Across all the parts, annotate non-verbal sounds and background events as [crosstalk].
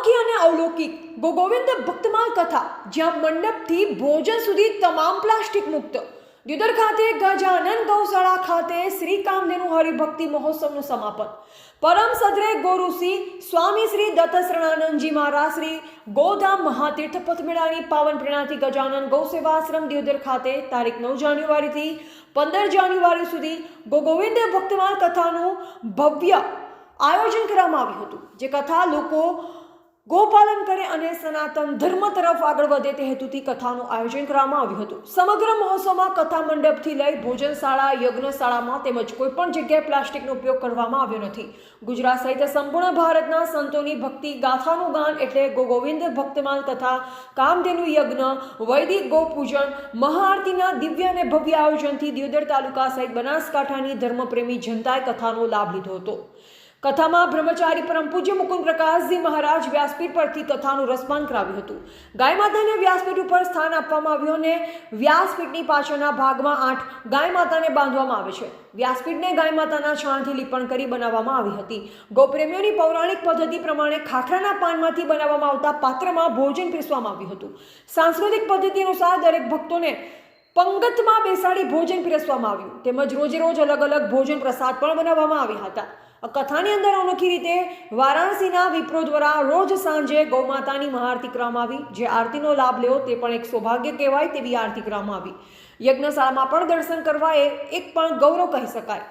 અનોખી અને અવલૌકિક ગોગોવિંદ ભક્તમાલ કથા, જ્યાં મંડપથી ભોજન સુધી તમામ પ્લાસ્ટિક મુક્ત. દ્યુદર ખાતે ગજાનંદ ગૌશાળા ખાતે શ્રી કામધેનુ હરિભક્તિ મહોત્સવનું સમાપન. પરમ સદરે ગોરુષિ સ્વામી શ્રી દત્ત શરણાનંદજી મહારાજ શ્રી ગોધામ મહાતીર્થ પથમેળાની પાવન પ્રણાથી ગજાનંદ ગૌસેવા આશ્રમ દિયોદર ખાતે તારીખ નવ જાન્યુઆરીથી પંદર જાન્યુઆરી સુધી ગોગોવિંદ ભક્તમાલ કથાનું ભવ્ય આયોજન કરવામાં આવ્યું હતું. જે કથા લોકો ગોપાલન કરે અને સનાતન ધર્મ તરફ આગળ વધે તે હેતુથી કથાનું આયોજન કરવામાં આવ્યું હતું. સમગ્ર મહોત્સવમાં કથા મંડપથી લઈ ભોજનશાળા, યજ્ઞશાળામાં તેમજ કોઈપણ જગ્યાએ પ્લાસ્ટિકનો ઉપયોગ કરવામાં આવ્યો નથી. ગુજરાત સહિત સંપૂર્ણ ભારતના સંતોની ભક્તિ ગાથાનું ગાન એટલે ગોગોવિંદ ભક્તમાલ કથા કામધેનુ યજ્ઞ, વૈદિક ગોપૂજન, મહાઆરતીના દિવ્ય અને ભવ્ય આયોજનથી દિયોદર તાલુકા સહિત બનાસકાંઠાની ધર્મપ્રેમી જનતાએ કથાનો લાભ લીધો હતો. કથામાં બ્રહ્મચારી પરમ પૂજ્ય મુકુંદ પ્રકાશજી મહારાજ વ્યાસપીઠ પરથી કથાનું રસપાન કરાવ્યું હતું. ગાય માતાને વ્યાસપીઠ ઉપર સ્થાન આપવામાં આવ્યું અને વ્યાસપીઠની પાછળના ભાગમાં આઠ ગાય માતાને બાંધવામાં આવે છે. વ્યાસપીઠને ગાય માતાના છાણથી લીપણ કરી બનાવવામાં આવી હતી. ગોપ્રેમીઓની પૌરાણિક પદ્ધતિ પ્રમાણે ખાખરાના પાનમાંથી બનાવવામાં આવતા પાત્રમાં ભોજન પીરસવામાં આવ્યું હતું. સાંસ્કૃતિક પદ્ધતિ અનુસાર દરેક ભક્તોને પંગતમાં બેસાડી ભોજન પીરસવામાં આવ્યું. તેમજ રોજે રોજ અલગ અલગ ભોજન પ્રસાદ પણ બનાવવામાં આવ્યા હતા. કથાની અંદર અનોખી રીતે વારાણસીના વિપ્રો દ્વારા રોજ સાંજે ગૌમાતાની મહાઆરતી કરવામાં આવી. જે આરતીનો લાભ લેવો તે પણ એક સૌભાગ્ય કહેવાય તેવી આરતી કરવામાં આવી. યજ્ઞશાળામાં પણ દર્શન કરવા એ એક પણ ગૌરવ કહી શકાય.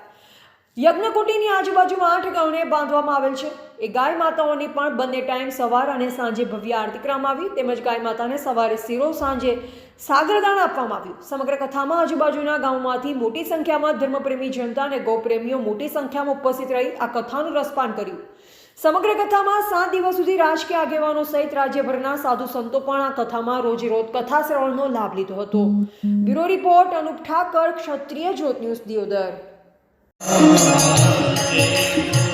યજ્ઞકુટીની આજુબાજુમાં આઠ ગાયોને બાંધવામાં આવેલ છે. એ ગાય માતાઓની પણ બંને ટાઈમ સવાર અને સાંજે ભવ્ય આરતી કરવામાં આવી. તેમજ ગાય માતાને સવારે શીરો, સાંજે સાગરદાન આપવામાં આવ્યું. સમગ્ર કથામાં આજુબાજુના ગામોમાંથી મોટી સંખ્યામાં ધર્મપ્રેમી જનતા અને ગૌપ્રેમીઓ મોટી સંખ્યામાં ઉપસ્થિત રહી આ કથાનું રસપાન કર્યું. સમગ્ર કથામાં સાત દિવસ સુધી રાજકીય આગેવાનો સહિત રાજ્યભરના સાધુ સંતો પણ આ કથામાં રોજે રોજ કથા શ્રવણનો લાભ લીધો હતો. Bureau report Anup Thakar, Kshatriya Jyot news, Deodar. [sighs] Thank